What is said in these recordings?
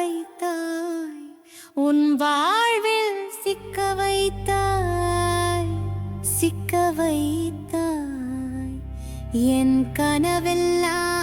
வைத்தாய். உன் வாழ்வில் சிக்க வைத்தாய் சிக்க வைத்தாய். என் கனவெல்லாம்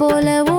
போல